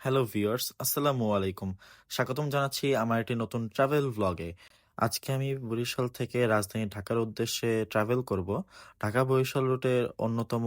Hello viewers আসসালামু আলাইকুম। স্বাগতম জানাচ্ছি আমার একটি নতুন ট্রাভেল ব্লগে আজকে আমি বরিশাল থেকে রাজধানী ঢাকার উদ্দেশ্যে ট্রাভেল করব। ঢাকা বরিশাল রুটের অন্যতম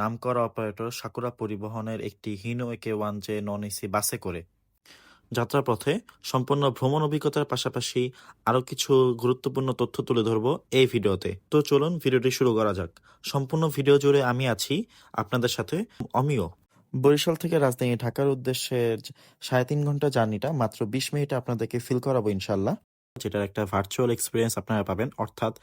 নামকরা অপারেটর সাকুরা পরিবহনের একটি হিনো একে ওয়ান জে নন এসি বাসে করে। যাত্রাপথে সম্পূর্ণ ভ্রমণ অভিজ্ঞতার পাশাপাশি আরও কিছু গুরুত্বপূর্ণ তথ্য তুলে ধরবো এই ভিডিওতে। তো চলুন ভিডিওটি শুরু করা যাক। সম্পূর্ণ ভিডিও জুড়ে আমি আছি আপনাদের সাথে অমিয় বরিশাল থেকে রাজধানী ঢাকার উদ্দেশ্যে সাড়ে তিন ঘণ্টা জার্নিটা মাত্র বিশ মিনিটে আপনাদেরকে ফিল করাবো ইনশাল্লাহ যেটার একটা ভার্চুয়াল এক্সপিরিয়েন্স আপনারা পাবেন। অর্থাৎ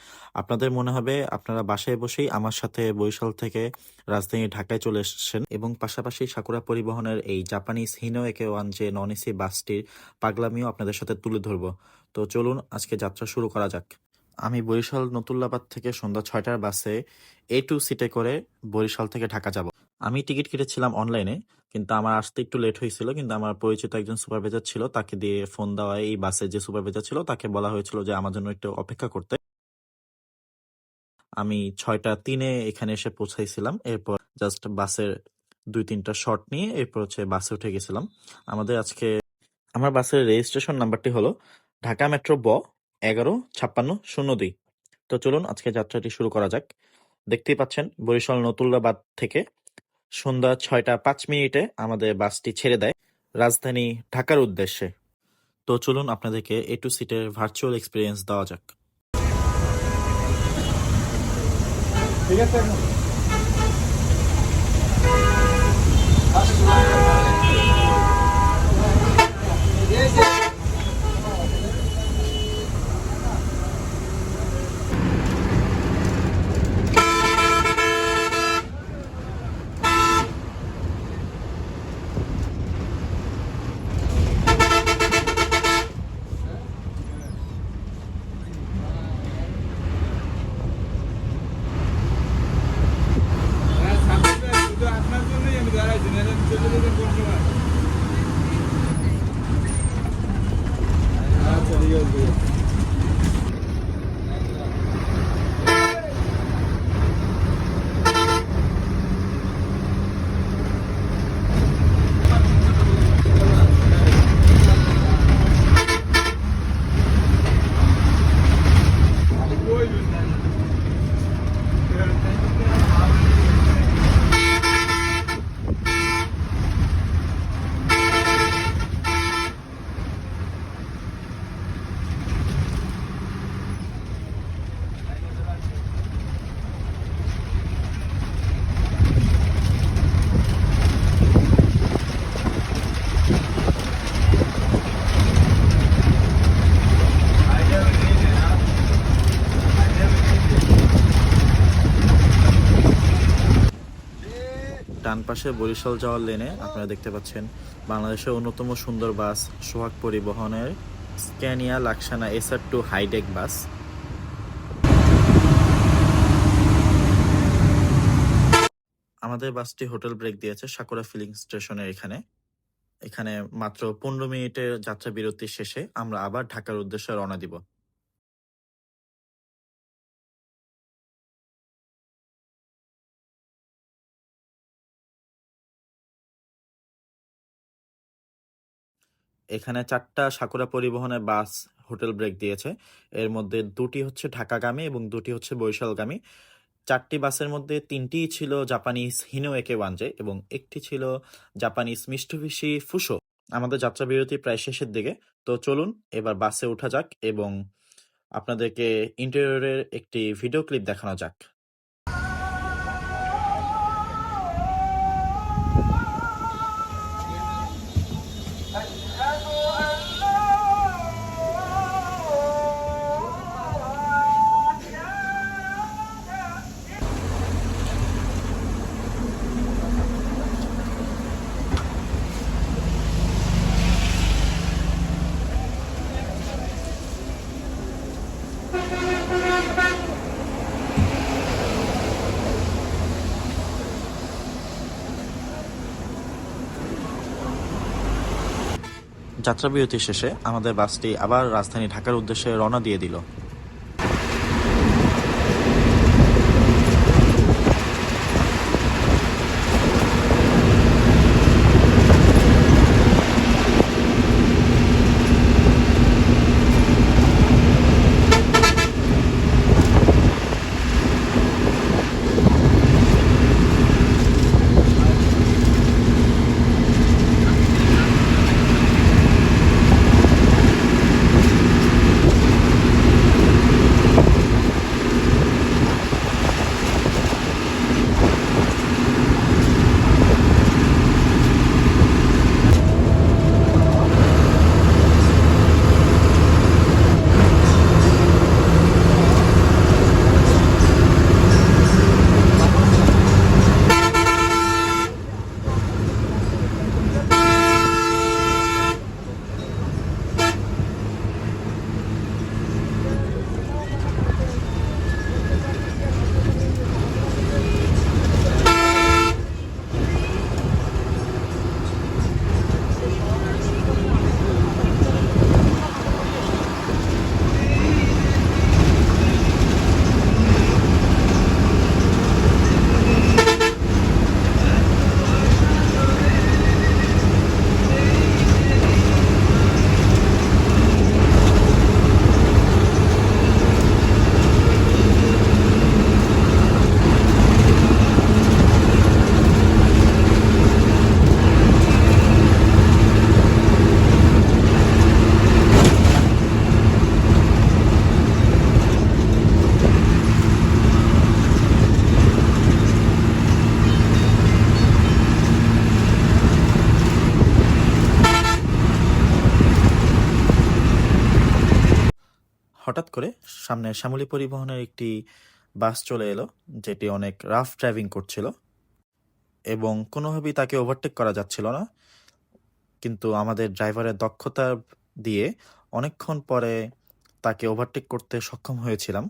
আপনাদের মনে হবে আপনারা বাসায় বসেই আমার সাথে বরিশাল থেকে রাজধানী ঢাকায় চলে এসেছেন এবং পাশাপাশি সাকুরা পরিবহনের এই জাপানিজ হিনো একে ওয়ান যে নন এসি বাসটির পাগলামিও আপনাদের সাথে তুলে ধরবো। তো চলুন আজকে যাত্রা শুরু করা যাক। আমি বরিশাল নতুল্লাবাদ থেকে সন্ধ্যা ছয়টার বাসে এ টু সিটে করে বরিশাল থেকে ঢাকা যাব। আমি টিকিট কেটেছিলাম অনলাইনে, কিন্তু আমার আসতে একটু লেট হয়েছিল, কিন্তু আমার পরিচিত একজন সুপারভাইজার ছিল, তাকে দিয়ে ফোন দেওয়ায় এই বাসে যে সুপারভাইজার ছিল, তাকে বলা হয়েছিল যে আমার জন্য একটু অপেক্ষা করতে। আমি ছয়টা তিনে এখানে এসে পৌঁছাইছিলাম, এরপর জাস্ট বাসের দুই তিনটা শট নিয়ে এরপর হচ্ছে বাসে উঠে গেছিলাম। আমাদের আজকে, আমার বাসের রেজিস্ট্রেশন নাম্বারটি হলো ঢাকা মেট্রো ব এগারো, ছাপ্পান্ন, শূন্য দুই। তো চলুন আজকে যাত্রাটি শুরু করা যাক। দেখতেই পাচ্ছেন, বরিশাল নতুল্লাবাদ থেকে সন্ধ্যা ছয়টা পাঁচ মিনিটে আমাদের বাসটি ছেড়ে দেয় রাজধানী ঢাকার উদ্দেশ্যে। তো চলুন আপনাদেরকে এ টু সিটের ভার্চুয়াল এক্সপিরিয়েন্স দেওয়া যাক। ঠিক আছে শুধু আপনার জন্যই আমি দাঁড়াইছি নাহলে চলে যেতেন কোন সময় আচ্ছা ঠিক আছে ঠিক আছে। ওই ডান পাশে বরিশাল যাওয়ার লেনে আপনারা দেখতে পাচ্ছেন বাংলাদেশের অন্যতম সুন্দর বাস সোহাগ পরিবহনের Scania Laksana SR two hi deck bus. আমাদের বাসটি হোটেল ব্রেক দিয়েছে সাকুরা ফিলিং স্টেশনের এখানে। এখানে মাত্র পনেরো মিনিটের যাত্রা বিরতি শেষে আমরা আবার ঢাকার উদ্দেশ্যে রওনা দিব। এখানে চারটা সাকুরা পরিবহনের বাস হোটেল ব্রেক দিয়েছে। এর মধ্যে দুটি হচ্ছে ঢাকাগামী এবং দুটি হচ্ছে বরিশালগামী। চারটি বাসের মধ্যে তিনটিই ছিল জাপানিজ হিনো একে ওয়ানজে এবং একটি ছিল জাপানিজ মিষ্টভিসি ফুসো। আমাদের যাত্রা বিরতি প্রায় শেষের দিকে। তো চলুন এবার বাসে ওঠা যাক এবং আপনাদেরকে ইন্টেরিয়রের একটি ভিডিও ক্লিপ দেখানো যাক। যাত্রাবিরতি শেষে আমাদের বাসটি আবার রাজধানী ঢাকার উদ্দেশ্যে রওনা দিয়ে দিল। সামনে শ্যামলী পরিবহনের একটি বাস চলে এলো, যেটি অনেক রাফ ড্রাইভিং করছিল এবং কোনোভাবেই তাকে ওভারটেক করা যাচ্ছিল না। কিন্তু আমাদের ড্রাইভারের দক্ষতা দিয়ে অনেকক্ষণ পরে তাকে ওভারটেক করতে সক্ষম হয়েছিলাম।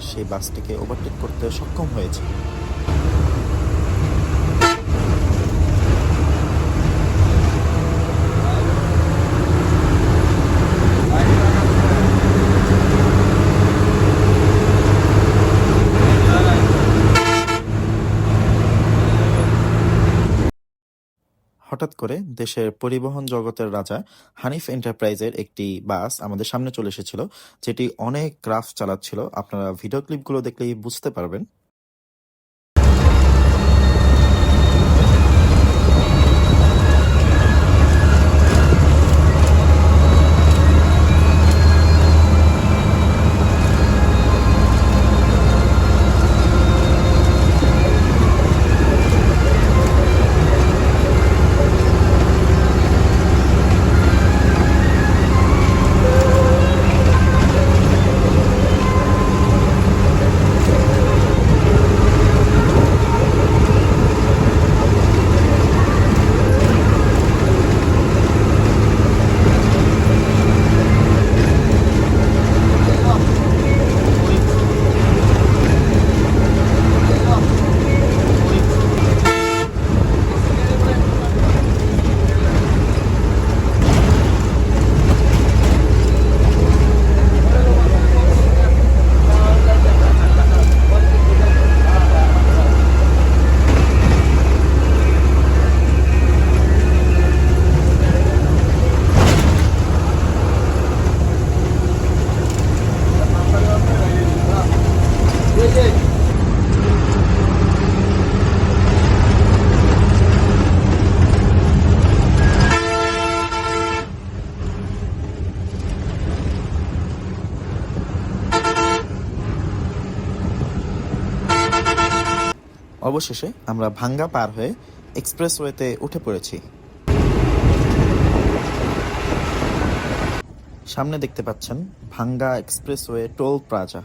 সেই বাসটিকে ওভারটেক করতে সক্ষম হয়েছি। হঠাৎ করে দেশের পরিবহন জগতের রাজা হানিফ এন্টারপ্রাইজের একটি বাস আমাদের সামনে চলে এসেছিল, যেটি অনেক রাফ চালাচ্ছিল। আপনারা ভিডিও ক্লিপগুলো দেখলেই বুঝতে পারবেন। অবশেষে আমরা ভাঙ্গা পার হয়ে এক্সপ্রেসওয়েতে উঠে পড়েছি। সামনে দেখতে পাচ্ছেন ভাঙ্গা এক্সপ্রেসওয়ে টোল প্লাজা।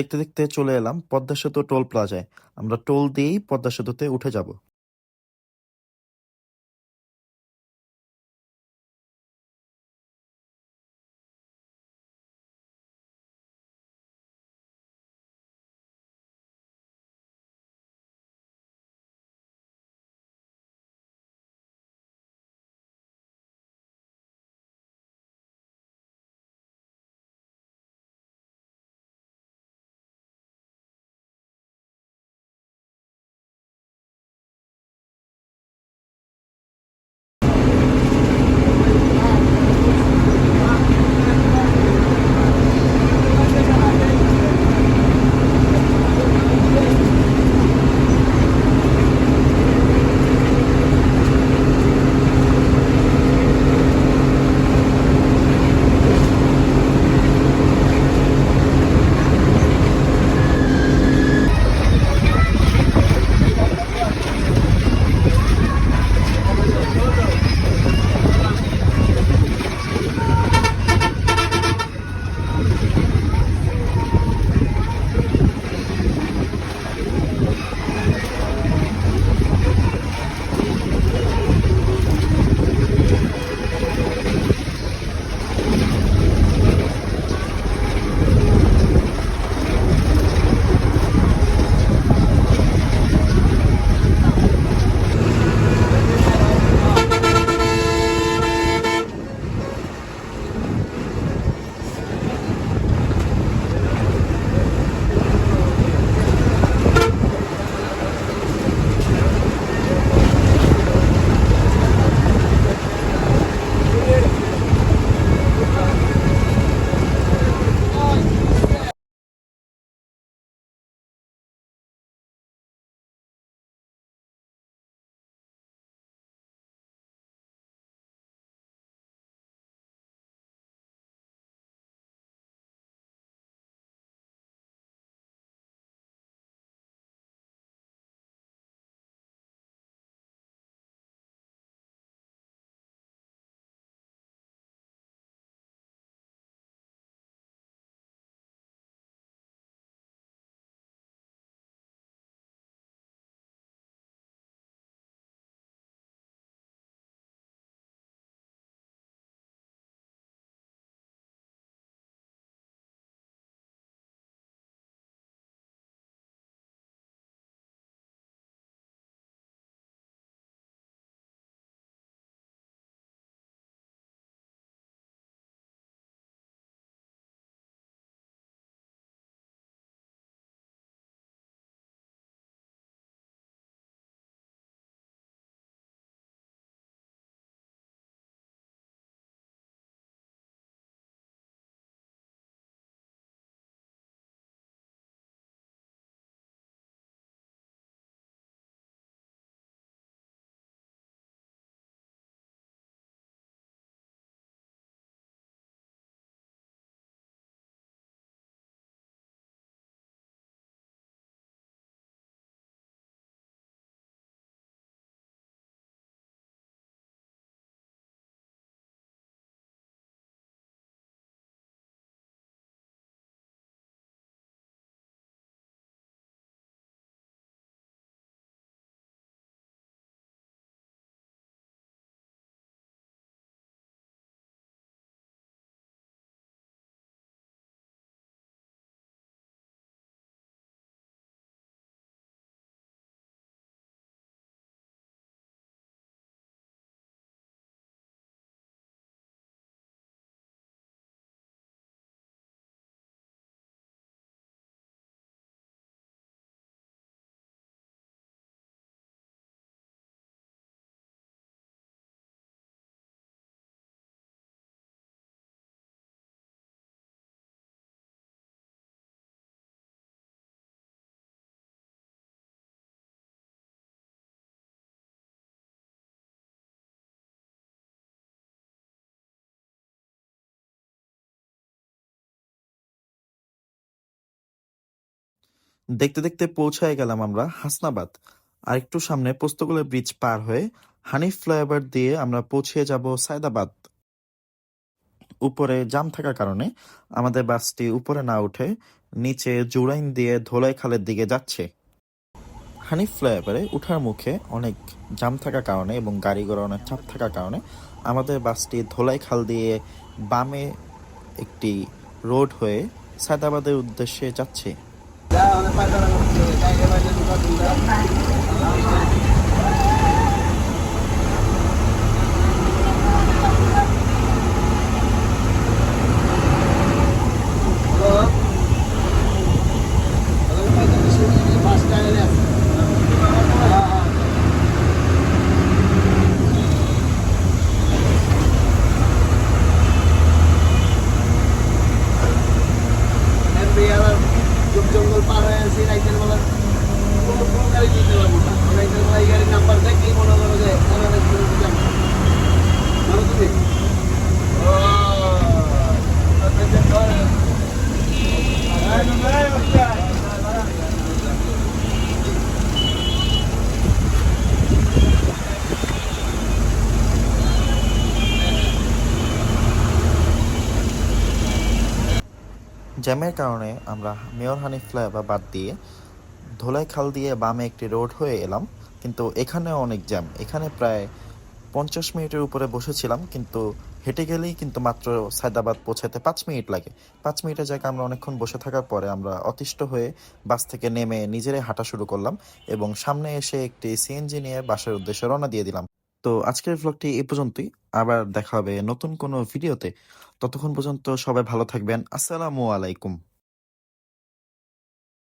দেখতে দেখতে চলে এলাম, পদ্মা সেতু টোল প্লাজায়। আমরা টোল দিয়েই পদ্মা সেতুতে উঠে যাব। দেখতে দেখতে পৌঁছায় গেলাম আমরা হাসনাবাদ। আর একটু সামনে পোস্তগোলা ব্রিজ পার হয়ে হানিফ ফ্লাইওভার দিয়ে আমরা পৌঁছে যাব সায়দাবাদ। উপরে জাম থাকার কারণে আমাদের বাসটি উপরে না উঠে নিচে জুরাইন দিয়ে ধোলাই খালের দিকে যাচ্ছে। হানিফ ফ্লাইওভারে উঠার মুখে অনেক জাম থাকার কারণে এবং গাড়ি ঘোড়া অনেক চাপ থাকার কারণে আমাদের বাসটি ধোলাই খাল দিয়ে বামে একটি রোড হয়ে সায়দাবাদের উদ্দেশ্যে যাচ্ছে। down if I don't know what to do. I can't get my little fucking down. জ্যামের কারণে আমরা মেয়র হানিফ ফ্লাইওভার বাদ দিয়ে ধোলাই খাল দিয়ে বামে একটি রোড হয়ে এলাম, কিন্তু এখানেও অনেক জ্যাম। এখানে প্রায় পঞ্চাশ মিনিটের উপরে বসেছিলাম, কিন্তু হেঁটে গেলেই কিন্তু মাত্র সায়দাবাদ পৌঁছাতে পাঁচ মিনিট লাগে। পাঁচ মিনিটের জায়গায় আমরা অনেকক্ষণ বসে থাকার পরে আমরা অতিষ্ঠ হয়ে বাস থেকে নেমে নিজেরাই হাঁটা শুরু করলাম এবং সামনে এসে একটি সিএনজি নিয়ে বাসের উদ্দেশ্যে রওনা দিয়ে দিলাম। তো আজকের ভ্লগটি এই পর্যন্তই। আবার দেখা হবে নতুন কোনো ভিডিওতে ততক্ষণ পর্যন্ত সবাই ভালো থাকবেন। আসসালামু আলাইকুম।